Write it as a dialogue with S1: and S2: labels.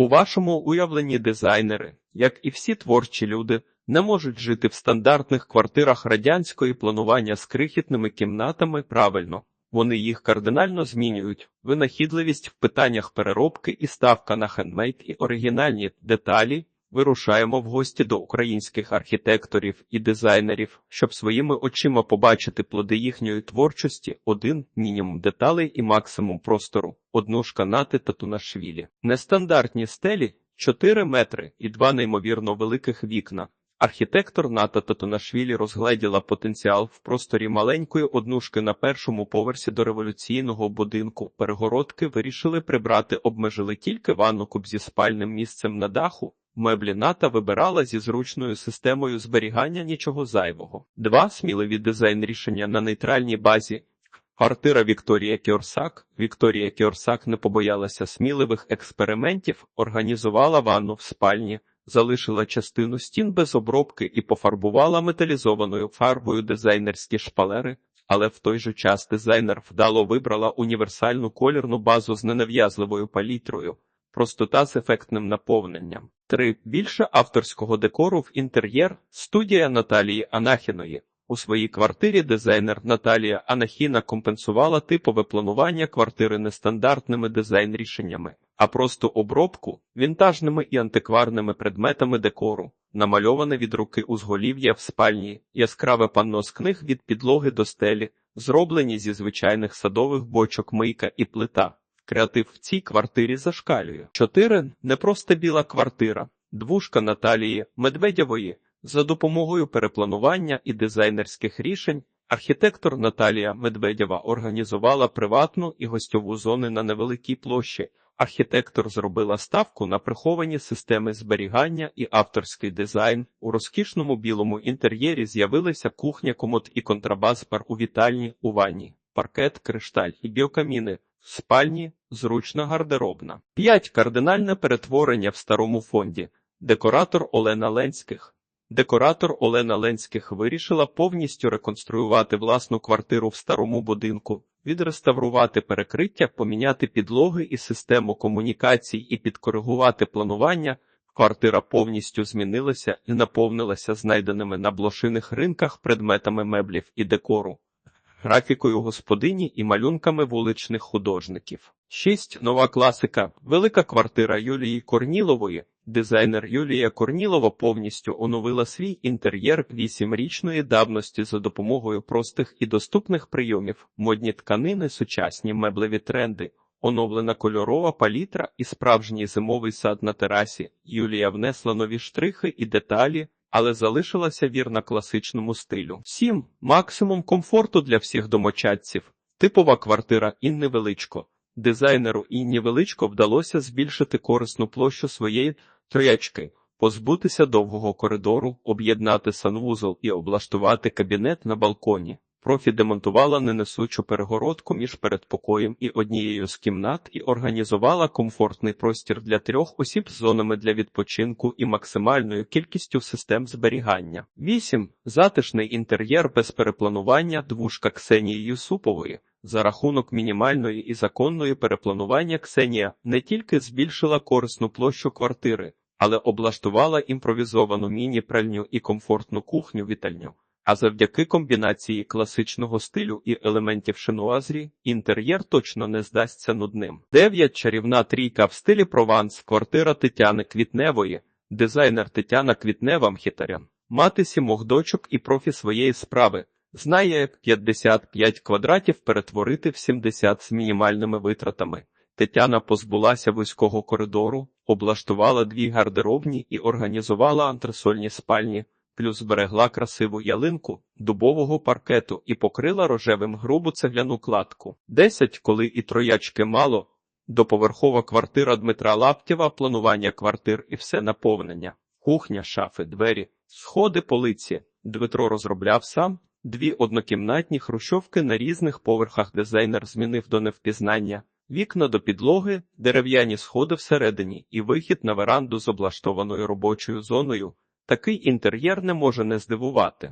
S1: У вашому уявленні дизайнери, як і всі творчі люди, не можуть жити в стандартних квартирах радянської планування з крихітними кімнатами правильно. Вони їх кардинально змінюють. Винахідливість в питаннях переробки і ставка на хендмейд і оригінальні деталі. Вирушаємо в гості до українських архітекторів і дизайнерів, щоб своїми очима побачити плоди їхньої творчості, один мінімум деталей і максимум простору, однушка нати та тунашвілі. Нестандартні стелі 4 метри і два неймовірно великих вікна. Архітектор Ната Татунашвілі розгледіла потенціал в просторі маленької однушки на першому поверсі до революційного будинку. Перегородки вирішили прибрати, обмежили тільки ванну куб зі спальним місцем на даху. Меблі Ната вибирала зі зручною системою зберігання нічого зайвого. Два сміливі дизайн рішення на нейтральній базі. Квартира Вікторія Кіорсак. Вікторія Кіорсак не побоялася сміливих експериментів, організувала ванну в спальні, залишила частину стін без обробки і пофарбувала металізованою фарбою дизайнерські шпалери. Але в той же час дизайнер вдало вибрала універсальну колірну базу з ненав'язливою палітрою, простота з ефектним наповненням. 3. Більше авторського декору в інтер'єр студія Наталії Анахіної. У своїй квартирі дизайнер Наталія Анахіна компенсувала типове планування квартири нестандартними дизайн-рішеннями, а просто обробку вінтажними і антикварними предметами декору, намальоване від руки узголів'я в спальні, яскраве панно з книг від підлоги до стелі, зроблені зі звичайних садових бочок мийка і плита. Креатив в цій квартирі зашкалює. 4. Не просто біла квартира, двушка Наталії Медведєвої. За допомогою перепланування і дизайнерських рішень архітектор Наталія Медведєва організувала приватну і гостьову зони на невеликій площі. Архітектор зробила ставку на приховані системи зберігання і авторський дизайн. У розкішному білому інтер'єрі з'явилися кухня, комод і контрабас-бар у вітальні, у ванні, паркет, кришталь і біокаміни. В спальні зручна гардеробна. 5. Кардинальне перетворення в старому фонді. Декоратор Олена Ленських. Декоратор Олена Ленських вирішила повністю реконструювати власну квартиру в старому будинку, відреставрувати перекриття, поміняти підлоги і систему комунікацій і підкоригувати планування. Квартира повністю змінилася і наповнилася знайденими на блошиних ринках предметами меблів і декору, графікою господині і малюнками вуличних художників. 6. Нова класика. Велика квартира Юлії Корнілової. Дизайнер Юлія Корнілова повністю оновила свій інтер'єр вісімрічної давності за допомогою простих і доступних прийомів, модні тканини, сучасні меблеві тренди, оновлена кольорова палітра і справжній зимовий сад на терасі. Юлія внесла нові штрихи і деталі, але залишилася вірна класичному стилю. 7. Максимум комфорту для всіх домочадців. Типова квартира Інни Величко. Дизайнеру Інні Величко вдалося збільшити корисну площу своєї троячки, позбутися довгого коридору, об'єднати санвузол і облаштувати кабінет на балконі. Профі демонтувала ненесучу перегородку між передпокоєм і однією з кімнат і організувала комфортний простір для трьох осіб з зонами для відпочинку і максимальною кількістю систем зберігання. 8. Затишний інтер'єр без перепланування двушка Ксенії Юсупової. За рахунок мінімальної і законної перепланування Ксенія не тільки збільшила корисну площу квартири, але облаштувала імпровізовану міні-пральню і комфортну кухню вітальню. А завдяки комбінації класичного стилю і елементів шинуазрі інтер'єр точно не здасться нудним. 9. чарівна трійка в стилі Прованс, квартира Тетяни Квітневої, дизайнер Тетяна Квітнева Мхітарян, мати сімох дочок і профі своєї справи. Знає, як 55 квадратів перетворити в 70 з мінімальними витратами. Тетяна позбулася вузького коридору, облаштувала дві гардеробні і організувала антресольні спальні, плюс зберегла красиву ялинку дубового паркету і покрила рожевим грубу цегляну кладку. 10, коли і троячки мало, доповерхова квартира Дмитра Лаптєва, планування квартир і все наповнення, кухня, шафи, двері, сходи полиці. Дмитро розробляв сам. Дві однокімнатні хрущовки на різних поверхах дизайнер змінив до невпізнання, вікна до підлоги, дерев'яні сходи всередині і вихід на веранду з облаштованою робочою зоною. Такий інтер'єр не може не здивувати.